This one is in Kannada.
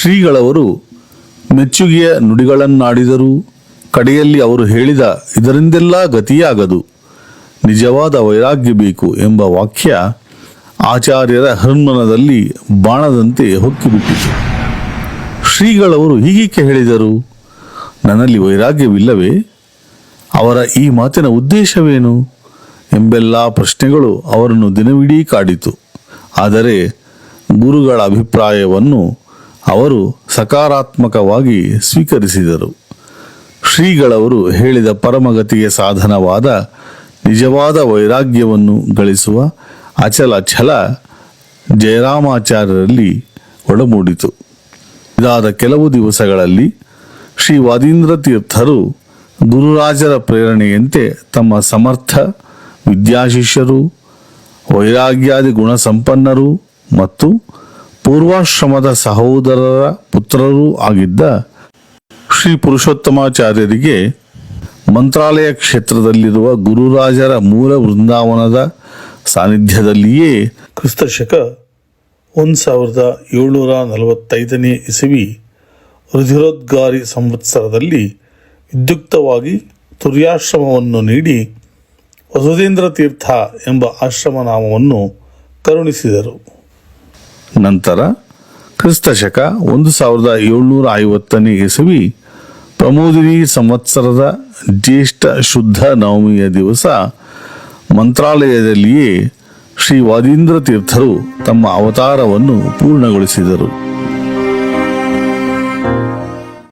ಶ್ರೀಗಳವರು ಮೆಚ್ಚುಗೆಯ ನುಡಿಗಳನ್ನಾಡಿದರು ಕಡೆಯಲ್ಲಿ ಅವರು ಹೇಳಿದ ಇದರಿಂದೆಲ್ಲ ಗತಿಯಾಗದು. ನಿಜವಾದ ವೈರಾಗ್ಯ ಬೇಕು ಎಂಬ ವಾಕ್ಯ ಆಚಾರ್ಯರ ಹೃನ್ಮನದಲ್ಲಿ ಬಾಣದಂತೆ ಹೊಕ್ಕಿಬಿಟ್ಟಿತು. ಶ್ರೀಗಳವರು ಹೀಗೇಕೆ ಹೇಳಿದರು ನನ್ನಲ್ಲಿ ವೈರಾಗ್ಯವಿಲ್ಲವೇ? ಅವರ ಈ ಮಾತಿನ ಉದ್ದೇಶವೇನು? ಎಂಬೆಲ್ಲ ಪ್ರಶ್ನೆಗಳು ಅವರನ್ನು ದಿನವಿಡೀ ಕಾಡಿತು. ಆದರೆ ಗುರುಗಳ ಅಭಿಪ್ರಾಯವನ್ನು ಅವರು ಸಕಾರಾತ್ಮಕವಾಗಿ ಸ್ವೀಕರಿಸಿದರು. ಶ್ರೀಗಳವರು ಹೇಳಿದ ಪರಮಗತಿಗೆ ಸಾಧನವಾದ ನಿಜವಾದ ವೈರಾಗ್ಯವನ್ನು ಗಳಿಸುವ ಅಚಲ ಛಲ ಜಯರಾಮಾಚಾರ್ಯರಲ್ಲಿ ಒಡಮೂಡಿತು. ಇದಾದ ಕೆಲವು ದಿವಸಗಳಲ್ಲಿ ಶ್ರೀ ವಾದೀಂದ್ರ ತೀರ್ಥರು ಗುರುರಾಜರ ಪ್ರೇರಣೆಯಂತೆ ತಮ್ಮ ಸಮರ್ಥ, ವಿದ್ಯಾಶಿಷ್ಯರು, ವೈರಾಗ್ಯಾದಿ ಗುಣಸಂಪನ್ನರು ಮತ್ತು ಪೂರ್ವಾಶ್ರಮದ ಸಹೋದರರ ಪುತ್ರರೂ ಆಗಿದ್ದ ಶ್ರೀ ಪುರುಷೋತ್ತಮಾಚಾರ್ಯರಿಗೆ ಮಂತ್ರಾಲಯ ಕ್ಷೇತ್ರದಲ್ಲಿರುವ ಗುರುರಾಜರ ಮೂಲ ವೃಂದಾವನದ ಸಾನ್ನಿಧ್ಯದಲ್ಲಿಯೇ ಕ್ರಿಸ್ತಶಕ ಒಂದು ಸಾವಿರದ ಏಳ್ನೂರ ನಲವತ್ತೈದನೇ ಇಸವಿ ರುಧಿರೋದ್ಗಾರಿ ಸಂವತ್ಸರದಲ್ಲಿ ವಿದ್ಯುಕ್ತವಾಗಿ ತುರ್ಯಾಶ್ರಮವನ್ನು ನೀಡಿ ವಸುಧೇಂದ್ರ ತೀರ್ಥ ಎಂಬ ಆಶ್ರಮ ನಾಮವನ್ನು ಕರುಣಿಸಿದರು. ನಂತರ ಕ್ರಿಸ್ತಶಕ ಒಂದು ಸಾವಿರದ ಏಳ್ನೂರ ಐವತ್ತನೇ ಇಸವಿ ಪ್ರಮೋದಿನಿ ಸಂವತ್ಸರದ ಜ್ಯೇಷ್ಠ ಶುದ್ಧ ನವಮಿಯ ದಿವಸ ಮಂತ್ರಾಲಯದಲ್ಲಿಯೇ ಶ್ರೀ ವಾದೀಂದ್ರ ತೀರ್ಥರು ತಮ್ಮ ಅವತಾರವನ್ನು ಪೂರ್ಣಗೊಳಿಸಿದರು.